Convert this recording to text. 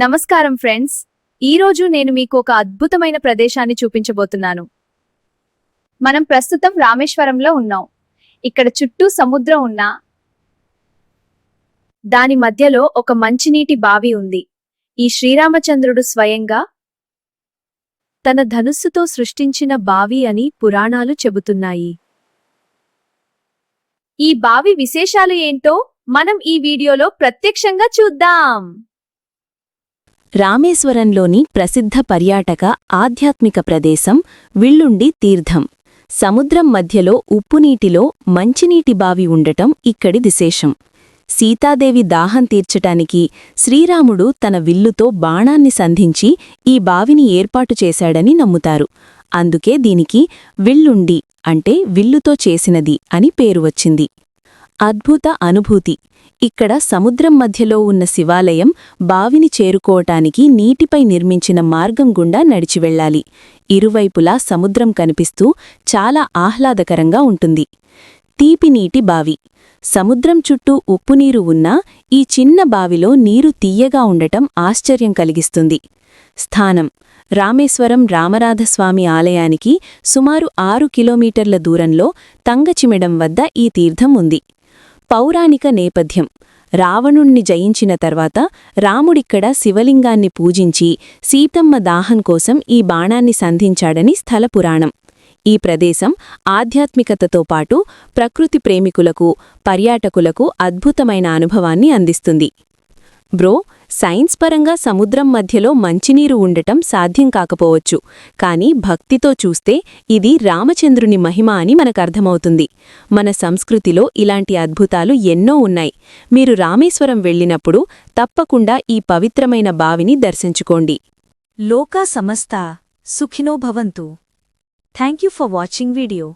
నమస్కారం ఫ్రెండ్స్. ఈరోజు నేను మీకు ఒక అద్భుతమైన ప్రదేశాన్ని చూపించబోతున్నాను. మనం ప్రస్తుతం రామేశ్వరంలో ఉన్నాం. ఇక్కడ చుట్టూ సముద్రం ఉన్నా దాని మధ్యలో ఒక మంచినీటి బావి ఉంది. ఈ శ్రీరామచంద్రుడు స్వయంగా తన ధనుస్సుతో సృష్టించిన బావి అని పురాణాలు చెబుతున్నాయి. ఈ బావి విశేషాలు ఏంటో మనం ఈ వీడియోలో ప్రత్యక్షంగా చూద్దాం. రామేశ్వరంలోని ప్రసిద్ధ పర్యాటక ఆధ్యాత్మిక ప్రదేశం విళ్ళుండి తీర్థం. సముద్రం మధ్యలో ఉప్పునీటిలో మంచినీటి బావి ఉండటం ఇక్కడి విశేషం. సీతాదేవి దాహం తీర్చటానికి శ్రీరాముడు తన విల్లుతో బాణాన్ని సంధించి ఈ బావిని ఏర్పాటు చేశాడని నమ్ముతారు. అందుకే దీనికి విల్లుండి అంటే విల్లుతో చేసినది అని పేరు వచ్చింది. అద్భుత అనుభూతి! ఇక్కడ సముద్రం మధ్యలో ఉన్న శివాలయం బావిని చేరుకోవటానికి నీటిపై నిర్మించిన మార్గం గుండా నడిచి వెళ్ళాలి. ఇరువైపులా సముద్రం కనిపిస్తూ చాలా ఆహ్లాదకరంగా ఉంటుంది. తీపినీటి బావి. సముద్రం చుట్టూ ఉప్పునీరు ఉన్నా ఈ చిన్న బావిలో నీరు తీయగా ఉండటం ఆశ్చర్యం కలిగిస్తుంది. స్థానం. రామేశ్వరం రామరాధస్వామి ఆలయానికి సుమారు ఆరు కిలోమీటర్ల దూరంలో తంగచిమెడం వద్ద ఈ తీర్థం ఉంది. పౌరాణిక నేపథ్యం. రావణుణ్ణి జయించిన తర్వాత రాముడిక్కడ శివలింగాన్ని పూజించి సీతమ్మ దాహం కోసం ఈ బాణాన్ని సంధించాడని స్థలపురాణం ఈ ప్రదేశం ఆధ్యాత్మికతతో పాటు ప్రకృతి ప్రేమికులకు పర్యాటకులకు అద్భుతమైన అనుభవాన్ని అందిస్తుంది. బ్రో సైన్స్ పరంగా సముద్రం మధ్యలో మంచినీరు ఉండటం సాధ్యం కాకపోవచ్చు. కానీ భక్తితో చూస్తే ఇది రామచంద్రుని మహిమ అని మనకర్థమవుతుంది. మన సంస్కృతిలో ఇలాంటి అద్భుతాలు ఎన్నో ఉన్నాయి. మీరు రామేశ్వరం వెళ్ళినప్పుడు తప్పకుండా ఈ పవిత్రమైన బావిని దర్శించుకోండి. లోకా సమస్త. సుఖినో భవంతు. Thank you for watching video.